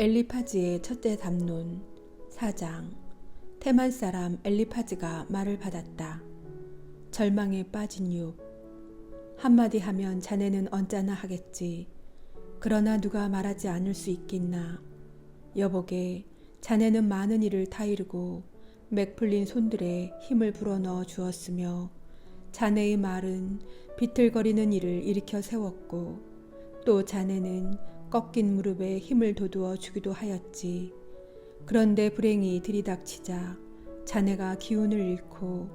엘리파즈의 첫째 담론 4장 테만 사람 엘리파즈가 말을 받았다. 절망에 빠진 욥 한마디 하면 자네는 언짢아 하겠지. 그러나 누가 말하지 않을 수 있겠나. 여보게 자네는 많은 일을 다 이루고 맥 풀린 손들에 힘을 불어넣어 주었으며 자네의 말은 비틀거리는 일을 일으켜 세웠고 또 자네는 꺾인 무릎에 힘을 돋우어 주기도 하였지. 그런데 불행이 들이닥치자 자네가 기운을 잃고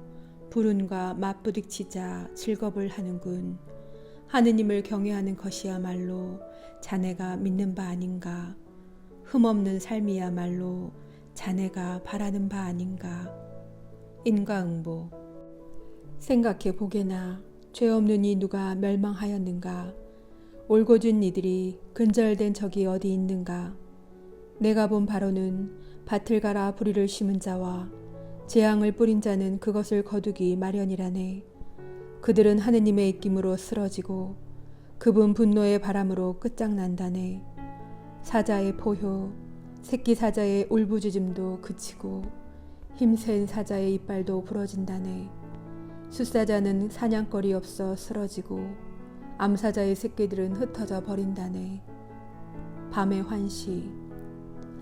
불운과 맞부딪히자 즐겁을 하는군. 하느님을 경외하는 것이야말로 자네가 믿는 바 아닌가. 흠없는 삶이야말로 자네가 바라는 바 아닌가. 인과응보. 생각해 보게나 죄 없는 이 누가 멸망하였는가. 올곧은 이들이 근절된 적이 어디 있는가. 내가 본 바로는 밭을 갈아 부리를 심은 자와 재앙을 뿌린 자는 그것을 거두기 마련이라네. 그들은 하느님의 입김으로 쓰러지고 그분 분노의 바람으로 끝장난다네. 사자의 포효, 새끼 사자의 울부짖음도 그치고 힘센 사자의 이빨도 부러진다네. 숫사자는 사냥거리 없어 쓰러지고 암사자의 새끼들은 흩어져 버린다네. 밤의 환시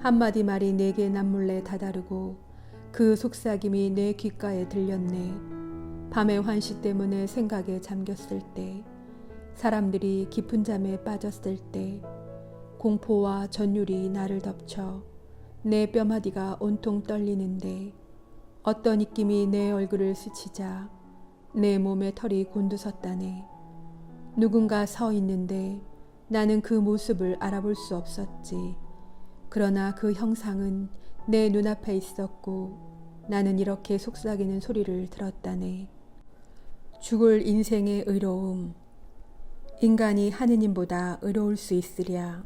한마디 말이 내게 남몰래 다다르고 그 속삭임이 내 귓가에 들렸네. 밤의 환시 때문에 생각에 잠겼을 때 사람들이 깊은 잠에 빠졌을 때 공포와 전율이 나를 덮쳐 내 뼈마디가 온통 떨리는데 어떤 입김이 내 얼굴을 스치자 내 몸에 털이 곤두섰다네. 누군가 서 있는데 나는 그 모습을 알아볼 수 없었지. 그러나 그 형상은 내 눈앞에 있었고 나는 이렇게 속삭이는 소리를 들었다네. 죽을 인생의 의로움. 인간이 하느님보다 의로울 수 있으랴.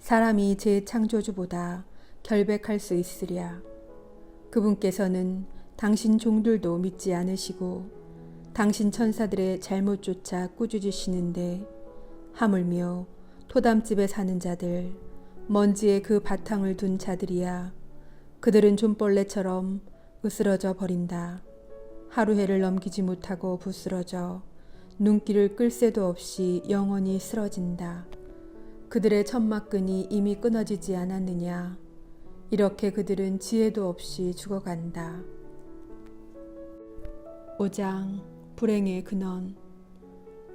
사람이 제 창조주보다 결백할 수 있으랴. 그분께서는 당신 종들도 믿지 않으시고 당신 천사들의 잘못조차 꾸짖으시는데 하물며 토담집에 사는 자들 먼지에 그 바탕을 둔 자들이야 그들은 좀벌레처럼 으스러져 버린다. 하루해를 넘기지 못하고 부스러져 눈길을 끌 새도 없이 영원히 쓰러진다. 그들의 천막끈이 이미 끊어지지 않았느냐. 이렇게 그들은 지혜도 없이 죽어간다. 5장 불행의 근원.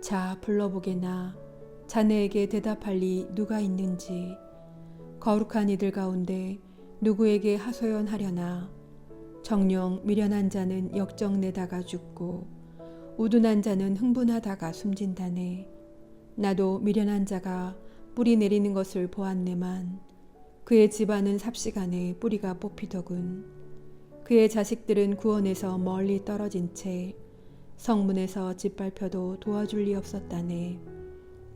자 불러보게나. 자네에게 대답할 리 누가 있는지. 거룩한 이들 가운데 누구에게 하소연하려나. 정령 미련한 자는 역정내다가 죽고 우둔한 자는 흥분하다가 숨진다네. 나도 미련한 자가 뿌리 내리는 것을 보았네만 그의 집안은 삽시간에 뿌리가 뽑히더군. 그의 자식들은 구원에서 멀리 떨어진 채 성문에서 짓밟혀도 도와줄 리 없었다네.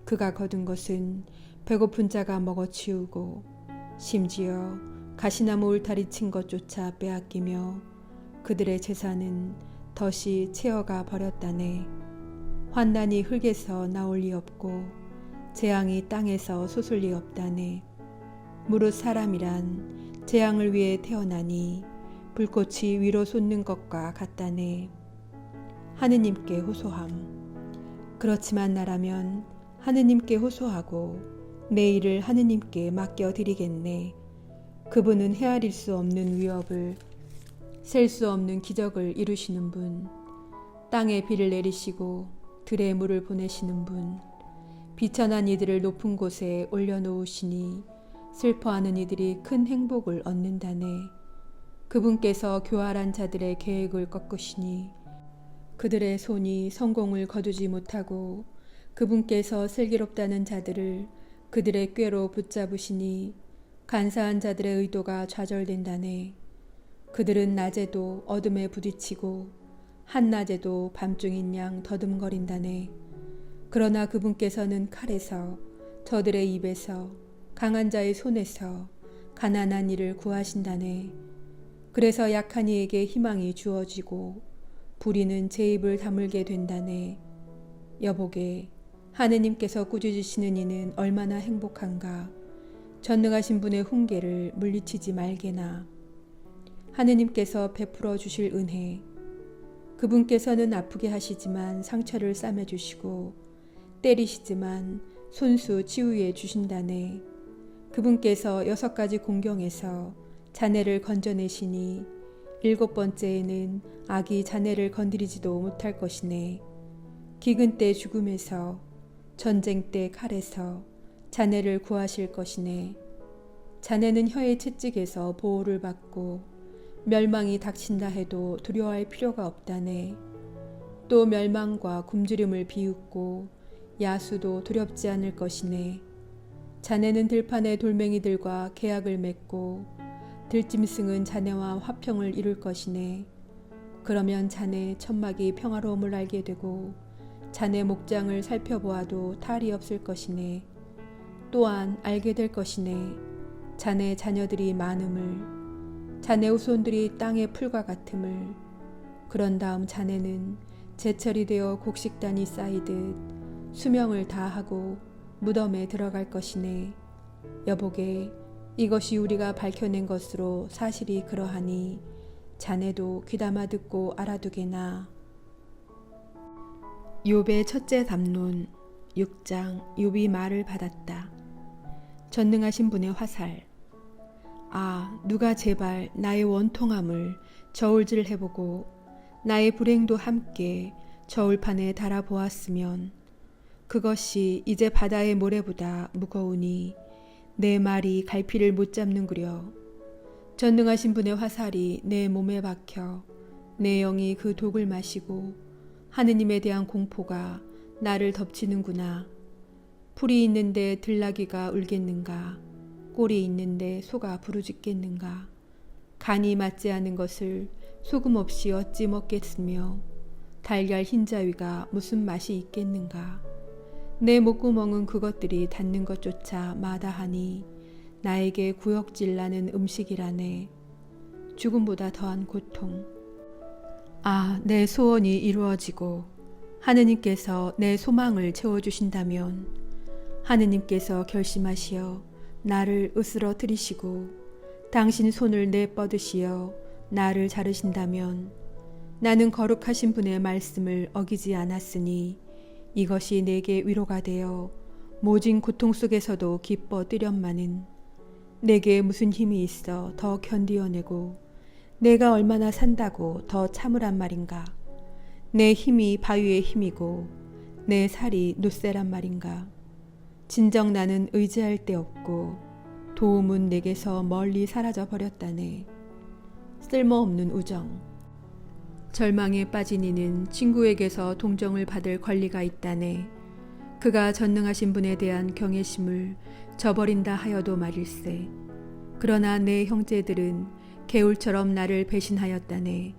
그가 거둔 것은 배고픈 자가 먹어치우고 심지어 가시나무 울타리 친 것조차 빼앗기며 그들의 재산은 덫이 채어가 버렸다네. 환난이 흙에서 나올 리 없고 재앙이 땅에서 솟을 리 없다네. 무릇 사람이란 재앙을 위해 태어나니 불꽃이 위로 솟는 것과 같다네. 하느님께 호소함. 그렇지만 나라면 하느님께 호소하고 내 일을 하느님께 맡겨 드리겠네. 그분은 헤아릴 수 없는 위협을 셀 수 없는 기적을 이루시는 분. 땅에 비를 내리시고 들에 물을 보내시는 분. 비천한 이들을 높은 곳에 올려놓으시니 슬퍼하는 이들이 큰 행복을 얻는다네. 그분께서 교활한 자들의 계획을 꺾으시니 그들의 손이 성공을 거두지 못하고 그분께서 슬기롭다는 자들을 그들의 꾀로 붙잡으시니 간사한 자들의 의도가 좌절된다네. 그들은 낮에도 어둠에 부딪히고 한낮에도 밤중인 양 더듬거린다네. 그러나 그분께서는 칼에서 저들의 입에서 강한 자의 손에서 가난한 이를 구하신다네. 그래서 약한 이에게 희망이 주어지고 불의는 제 입을 다물게 된다네. 여보게 하느님께서 꾸짖으시는 이는 얼마나 행복한가. 전능하신 분의 훈계를 물리치지 말게나. 하느님께서 베풀어 주실 은혜. 그분께서는 아프게 하시지만 상처를 싸매 주시고 때리시지만 손수 치유해 주신다네. 그분께서 여섯 가지 공경에서 자네를 건져내시니 일곱 번째에는 악이 자네를 건드리지도 못할 것이네. 기근 때 죽음에서 전쟁 때 칼에서 자네를 구하실 것이네. 자네는 혀의 채찍에서 보호를 받고 멸망이 닥친다 해도 두려워할 필요가 없다네. 또 멸망과 굶주림을 비웃고 야수도 두렵지 않을 것이네. 자네는 들판의 돌멩이들과 계약을 맺고 들짐승은 자네와 화평을 이룰 것이네. 그러면 자네 천막이 평화로움을 알게 되고 자네 목장을 살펴보아도 탈이 없을 것이네. 또한 알게 될 것이네. 자네 자녀들이 많음을, 자네 후손들이 땅의 풀과 같음을. 그런 다음 자네는 제철이 되어 곡식단이 쌓이듯 수명을 다하고 무덤에 들어갈 것이네. 여보게 이것이 우리가 밝혀낸 것으로 사실이 그러하니 자네도 귀담아 듣고 알아두게나. 욥의 첫째 담론 6장 욥이 말을 받았다. 전능하신 분의 화살. 아, 누가 제발 나의 원통함을 저울질 해보고 나의 불행도 함께 저울판에 달아보았으면 그것이 이제 바다의 모래보다 무거우니 내 말이 갈피를 못 잡는구려. 전능하신 분의 화살이 내 몸에 박혀 내 영이 그 독을 마시고 하느님에 대한 공포가 나를 덮치는구나. 풀이 있는데 들나귀가 울겠는가? 꼴이 있는데 소가 부르짖겠는가? 간이 맞지 않은 것을 소금 없이 어찌 먹겠으며 달걀 흰자위가 무슨 맛이 있겠는가? 내 목구멍은 그것들이 닿는 것조차 마다하니 나에게 구역질 나는 음식이라네. 죽음보다 더한 고통. 아, 내 소원이 이루어지고 하느님께서 내 소망을 채워주신다면 하느님께서 결심하시어 나를 으스러뜨리시고 당신 손을 내뻗으시어 나를 자르신다면 나는 거룩하신 분의 말씀을 어기지 않았으니 이것이 내게 위로가 되어 모진 고통 속에서도 기뻐 뛰련마는 내게 무슨 힘이 있어 더 견디어내고 내가 얼마나 산다고 더 참으란 말인가? 내 힘이 바위의 힘이고 내 살이 노쇠란 말인가? 진정 나는 의지할 데 없고 도움은 내게서 멀리 사라져 버렸다네. 쓸모없는 우정 절망에 빠진 이는 친구에게서 동정을 받을 권리가 있다네. 그가 전능하신 분에 대한 경외심을 저버린다 하여도 말일세. 그러나 내 형제들은 개울처럼 나를 배신하였다네.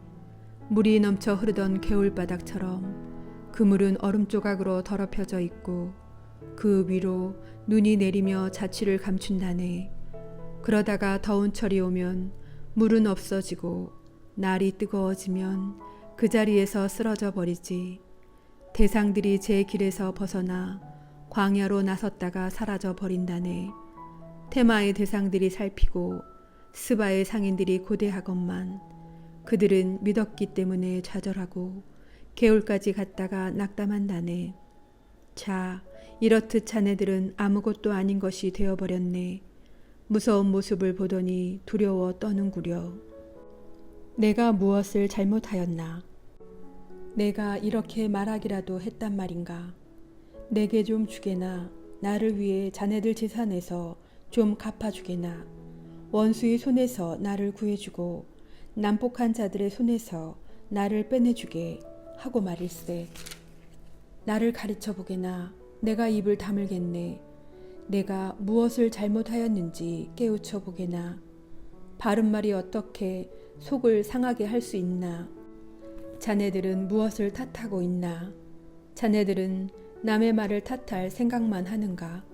물이 넘쳐 흐르던 개울바닥처럼 그물은 얼음 조각으로 더럽혀져 있고 그 위로 눈이 내리며 자취를 감춘다네. 그러다가 더운 철이 오면 물은 없어지고 날이 뜨거워지면 그 자리에서 쓰러져 버리지. 대상들이 제 길에서 벗어나 광야로 나섰다가 사라져 버린다네. 테마의 대상들이 살피고 스바의 상인들이 고대하건만 그들은 믿었기 때문에 좌절하고 개울까지 갔다가 낙담한다네. 자, 이렇듯 자네들은 아무것도 아닌 것이 되어버렸네. 무서운 모습을 보더니 두려워 떠는구려. 내가 무엇을 잘못하였나? 내가 이렇게 말하기라도 했단 말인가? 내게 좀 주게나 나를 위해 자네들 재산에서 좀 갚아주게나 원수의 손에서 나를 구해주고 난폭한 자들의 손에서 나를 빼내주게 하고 말일세. 나를 가르쳐 보게나 내가 입을 다물겠네. 내가 무엇을 잘못하였는지 깨우쳐 보게나 바른 말이 어떻게 속을 상하게 할 수 있나? 자네들은 무엇을 탓하고 있나? 자네들은 남의 말을 탓할 생각만 하는가?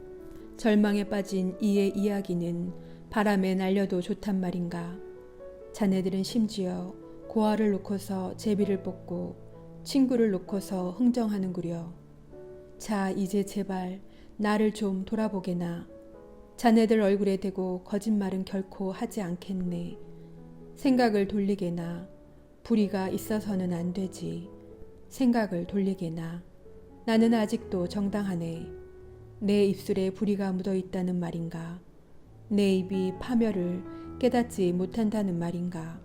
절망에 빠진 이의 이야기는 바람에 날려도 좋단 말인가? 자네들은 심지어 고아를 놓고서 제비를 뽑고 친구를 놓고서 흥정하는구려. 자, 이제 제발 나를 좀 돌아보게나. 자네들 얼굴에 대고 거짓말은 결코 하지 않겠네. 생각을 돌리게나 불의가 있어서는 안 되지. 생각을 돌리게나 나는 아직도 정당하네. 내 입술에 불의가 묻어 있다는 말인가? 내 입이 파멸을 깨닫지 못한다는 말인가?